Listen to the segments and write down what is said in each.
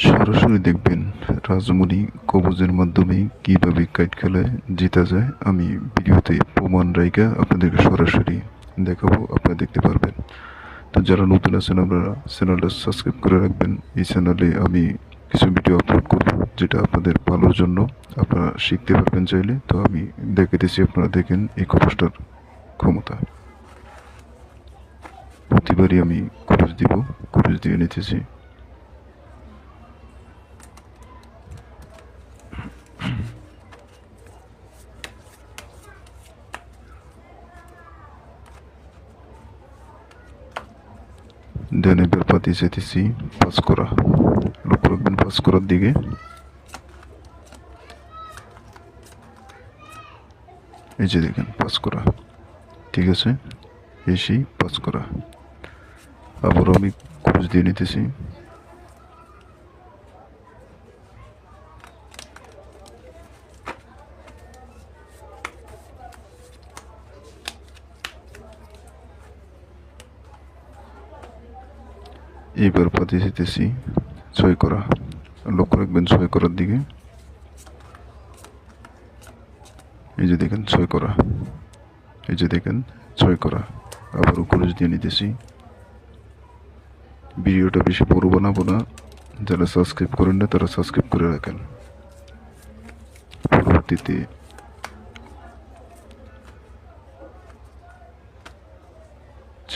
সরাসরি দেখবেন রাজমণি কবজের মাধ্যমে কীভাবে কাইট খেলায় জিতা যায়। আমি ভিডিওতে প্রমাণ রাইকা আপনাদেরকে সরাসরি দেখাবো, আপনারা দেখতে পারবেন। তো যারা নতুন আছেন, আপনারা চ্যানেলটা সাবস্ক্রাইব করে রাখবেন। এই চ্যানেলে আমি কিছু ভিডিও আপলোড করব, যেটা আপনাদের ভালোর জন্য। আপনারা শিখতে পারবেন চাইলে। তো আমি দেখাইতেছি, আপনারা দেখেন এই কবজটার ক্ষমতা। প্রতিবারই আমি খরচ দিব খরচ দিয়ে নিতেছি। দেন এবার পাতি যেতেছি পাস করা লক্ষ্য রাখবেন পাস করার দিকে। এই যে দেখেন পাস করা ঠিক আছে? এসি পাস করা আবার আমি খোঁজ দিয়ে নিতেছি। এইবার পাতি যেতেছি ছয় করা। লক্ষ্য রাখবেন ছয় করার দিকে। এই যে দেখেন ছয় করা। এই যে দেখেন ছয় করা। আবারও খরচ দিয়ে নিতেছি। ভিডিওটা বেশি বড় বানাবো না। যারা সাবস্ক্রাইব করেন না, তারা সাবস্ক্রাইব করে রাখেন। পরবর্তীতে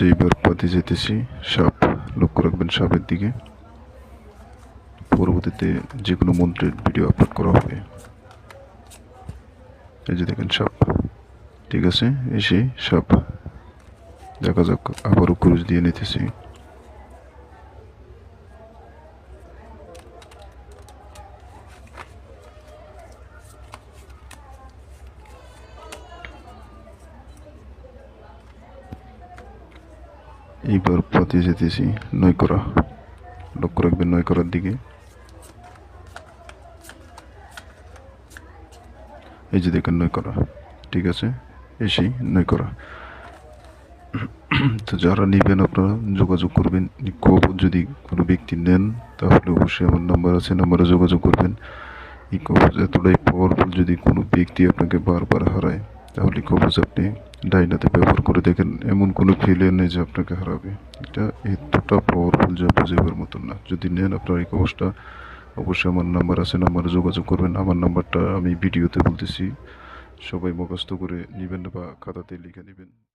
যেইবার পথে যেতেছি সাপ। লক্ষ্য রাখবেন সাপের দিকে। পরবর্তীতে যে কোনো মন্ত্রের ভিডিও আপলোড করা হবে। এই যে দেখেন সাপ। ঠিক আছে, এসে সাপ দেখা যাক আবারও ক্রুজ দিয়ে নিতেছি। এইবার পথে যেতেছি নয় করা লক্ষ্য রাখবেন নয় করার দিকে। এই যে দেখেন নয় করা ঠিক আছে? এসেই নয় করা তো যারা নেবেন আপনারা যোগাযোগ করবেন খুব যদি কোনো ব্যক্তি নেন, তাহলে অবশ্যই আমার নাম্বার আছে, নাম্বারে যোগাযোগ করবেন। এই কবজ এতটাই পাওয়ারফুল যদি কোনো ব্যক্তি আপনাকে বারবার হারায়, তাহলে কবজ আপনি ডাইনাতে ব্যবহার করে দেখেন, এমন কোনো ফিলিয়ার নেই যে আপনাকে হারাবে। এটা এতটা পাওয়ারফুল যা বোঝাবার মতন না। যদি নেন আপনার এই কবজটা অবশ্যই আমার নাম্বার আছে নাম্বারে যোগাযোগ করবেন। আমার নাম্বারটা আমি ভিডিওতে বলতেছি। সবাই মুখস্থ করে নেবেন বা খাতাতে লিখে নেবেন।